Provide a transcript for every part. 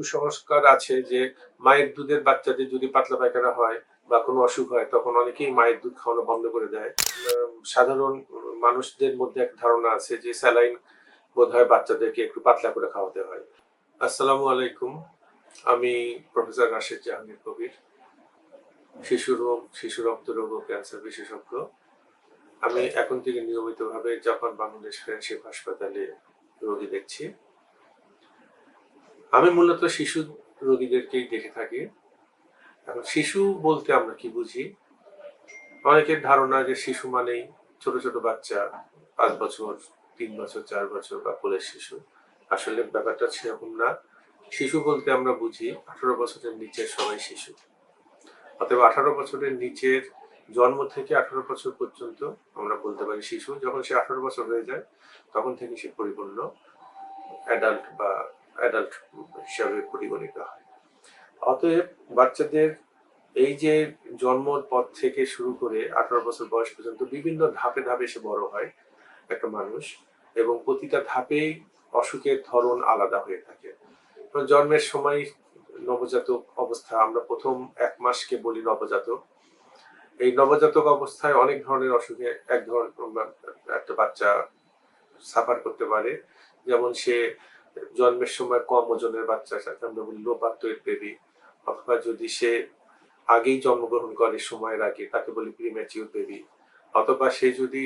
কুসংস্কার আছে যে মায়ের দুধের বাচ্চাদের যদি পাতলা পায়খানা হয় বা কোনো অসুখ হয়, তখন অনেকেই মায়ের দুধ খাওয়ানো বন্ধ করে দেয়। সাধারণ মানুষদের মধ্যে এক ধারণা আছে যে স্যালাইন বোধ হয় বাচ্চাদেরকে একটু পাতলা করে খাওয়াতে হয়। আসসালামু আলাইকুম। আমি প্রফেসর রাশেদ জাহাঙ্গীর কবির, শিশু রোগ, শিশু রক্ত রোগ ও ক্যান্সার বিশেষজ্ঞ। আমি এখন থেকে নিয়মিতভাবে জাপান, বাংলাদেশ, ফ্রেন্ডশিপ হাসপাতালে রোগী দেখছি। আমি মূলত শিশু রোগীদেরকেই দেখে থাকি। এখন শিশু বলতে আমরা কি বুঝি? অনেকের ধারণা যে শিশু মানেই ছোট ছোট বাচ্চা, পাঁচ বছর, তিন বছর, চার বছর বা কোলের শিশু। আসলে ব্যাপারটা সেরকম না। শিশু বলতে আমরা বুঝি আঠারো বছরের নিচের সবাই শিশু। অতএব আঠারো বছরের নিচের জন্ম থেকে আঠারো বছর পর্যন্ত আমরা বলতে পারি শিশু। যখন সে আঠারো বছর হয়ে যায়, তখন থেকে সে পরিপূর্ণ অ্যাডাল্ট বা অ্যাডাল্ট হিসাবে পরিগণিত হয়। অতএব বাচ্চাদের এই যে জন্মর পর থেকে শুরু করে আঠারো বছর বয়স পর্যন্ত বিভিন্ন ধাপে ধাপে সে বড় হয় একটা মানুষ এবং প্রতিটা ধাপেই অসুখের ধরন আলাদা হয়ে থাকে। জন্মের সময় নবজাতক অবস্থা, আমরা প্রথম এক মাসকে বলি নবজাতক। এই নবজাতক অবস্থায় অনেক ধরনের অসুখে এক ধরনের একটা বাচ্চা সাফার করতে পারে। যেমন সে জন্মের সময় কম ওজনের বাচ্চা যাকে আমরা বলি লো বার্থ বেবি অথবা যদি সে আগেই জন্মগ্রহণ করে সময়ের আগে, তাকে বলি প্রিম্যাচিউর বেবি অথবা সে যদি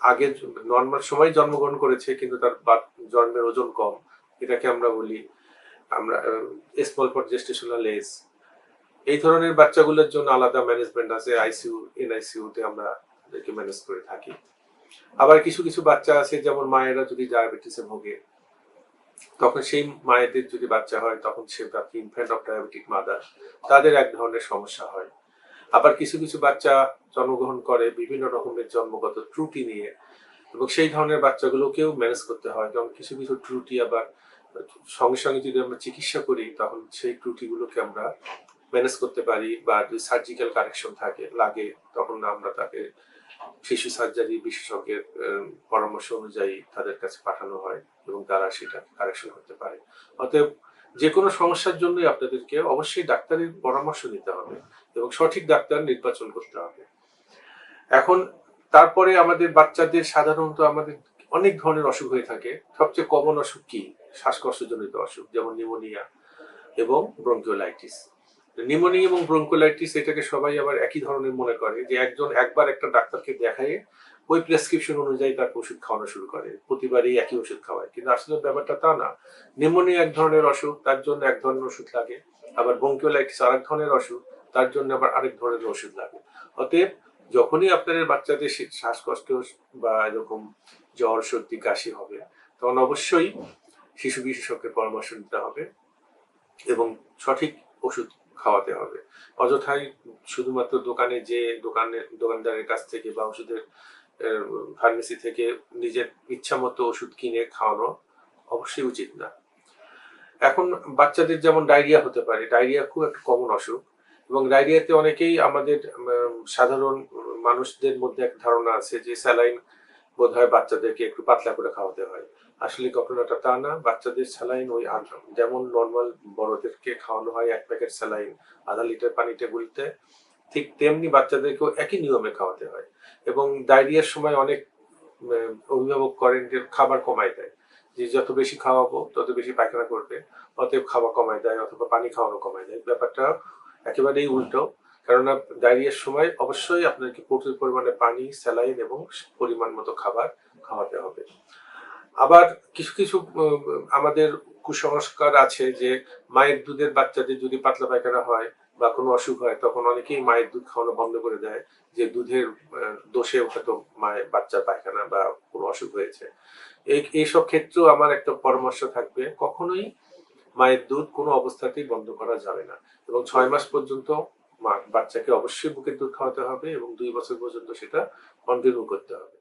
আগে নর্মাল সময় জন্মগ্রহণ করেছে কিন্তু তার জন্মের ওজন কম, এটাকে আমরা বলি, আমরা স্মল ফর জেস্টেশনাল এজ এই ধরনের বাচ্চাগুলোর জন্য আলাদা ম্যানেজমেন্ট আছে আইসিইউ এনআইসিইউ তে আমরা তাদেরকে ম্যানেজ করে থাকি। আবার কিছু কিছু বাচ্চা আছে যেমন মায়েরা যদি ডায়াবেটিসে ভোগে তখন সেই মায়েদের যদি বাচ্চা হয়, তখন সে ইনফ্যান্ট অফ ডায়াবেটিক মাদার তাদের এক ধরনের সমস্যা হয়। আবার কিছু কিছু বাচ্চা জন্মগ্রহণ করে, বিভিন্ন রকমের জন্মগত ত্রুটি নিয়ে এবং সেই ধরনের বাচ্চাগুলোকেও ম্যানেজ করতে হয়। যেমন কিছু কিছু ত্রুটি আবার সঙ্গে সঙ্গে যদি আমরা চিকিৎসা করি, তখন সেই ত্রুটিগুলোকে আমরা ম্যানেজ করতে পারি বা যদি সার্জিক্যাল কারেকশন থাকে, লাগে, তখন আমরা তাকে শিশু সার্জারি বিশেষজ্ঞের পরামর্শ অনুযায়ী তাদের কাছে পাঠানো হয় এবং তারা সেটা কারেকশন করতে পারে। অতএব যে কোনো সমস্যার জন্যই আপনাদেরকে অবশ্যই ডাক্তারের পরামর্শ নিতে হবে এবং সঠিক ডাক্তার নির্বাচন করতে হবে। এখন তারপরে আমাদের বাচ্চাদের সাধারণত আমাদের অনেক ধরনের অসুখ হয়ে থাকে। সবচেয়ে কমন অসুখ কি? শ্বাসকষ্টজনিত অসুখ, যেমন নিউমোনিয়া এবং ব্রঙ্কিওলাইটিস নিউমোনিয়া এবং ব্রঙ্কোলাইটিস এটাকে সবাই আবার একই ধরনের মনে করে যে একজন একবার একটা ডাক্তারকে দেখায় ওই প্রেসক্রিপশন অনুযায়ী তার ওষুধ খাওয়ানো শুরু করে। প্রতিবারই একই ওষুধ খাওয়ায়। কিন্তু আসলে ব্যাপারটা তা না। নিমোনিয়া এক ধরনের অসুখ, তার জন্য এক ধরনের ওষুধ লাগে। আবার ব্রঙ্কিওলাইটিস আরেক ধরনের অসুখ, তার জন্য আবার আরেক ধরনের ওষুধ লাগে। অতএব যখনই আপনাদের বাচ্চাদের শ্বাসকষ্ট বা এরকম জ্বর, সর্দি, কাশি হবে, তখন অবশ্যই শিশু বিশেষজ্ঞের পরামর্শ নিতে হবে এবং সঠিক ওষুধ খাওয়াতে হবে। অযথাই শুধুমাত্র দোকানে যে দোকানে দোকানদারের কাছ থেকে বা ওষুধের ফার্মেসি থেকে নিজের ইচ্ছা মতো ওষুধ কিনে খাওয়ানো অবশ্যই উচিত না। এখন বাচ্চাদের যেমন ডায়রিয়া হতে পারে, ডায়রিয়া খুব একটা কমন অসুখ এবং ডায়রিয়াতে অনেকেই আমাদের সাধারণ মানুষদের মধ্যে এক ধারণা আছে যে স্যালাইন বোধ হয় বাচ্চাদেরকে একটু পাতলা করে খাওয়াতে হয়। আসলে ঘটনাটা তা না, বাচ্চাদের স্যালাইন ওই যেমন নর্মাল বড়দেরকে খাওয়ানো হয় এক প্যাকেট স্যালাইন, আধা লিটার পানিতে গুলতে ঠিক তেমনি বাচ্চাদেরকেও একই নিয়মে খাওয়াতে হয়। এবং ডায়রিয়ার সময় অনেক অভিভাবক করেন যে খাবার কমায় দেয়। যে যত বেশি খাওয়াবো, তত বেশি পায়খানা করবে, অতএব খাওয়া কমায় দেয়, অথবা পানি খাওয়ানো কমায় দেয়। ব্যাপারটা একেবারেই উল্টো। কেননা ডায়রিয়ার সময় অবশ্যই আপনাকে প্রচুর পরিমাণে পানি, স্যালাইন এবং পরিমাণ মতো খাবার খাওয়াতে হবে। আবার কিছু কিছু আমাদের কুসংস্কার আছে যে মায়ের দুধের বাচ্চাদের যদি পাতলা পায়খানা হয় বা কোনো অসুখ হয়, তখন অনেকেই মায়ের দুধ খাওয়ানো বন্ধ করে দেয় যে দুধের দোষে হয়তো মায়ের বাচ্চার পায়খানা বা কোনো অসুখ হয়েছে। এই, এইসব ক্ষেত্রেও আমার একটা পরামর্শ থাকবে, কখনোই মায়ের দুধ কোনো অবস্থাতেই বন্ধ করা যাবে না। এবং ছয় মাস পর্যন্ত বাচ্চাকে অবশ্যই বুকের দুধ খাওয়াতে হবে এবং দুই বছর পর্যন্ত সেটা কন্টিনিউ করতে হবে।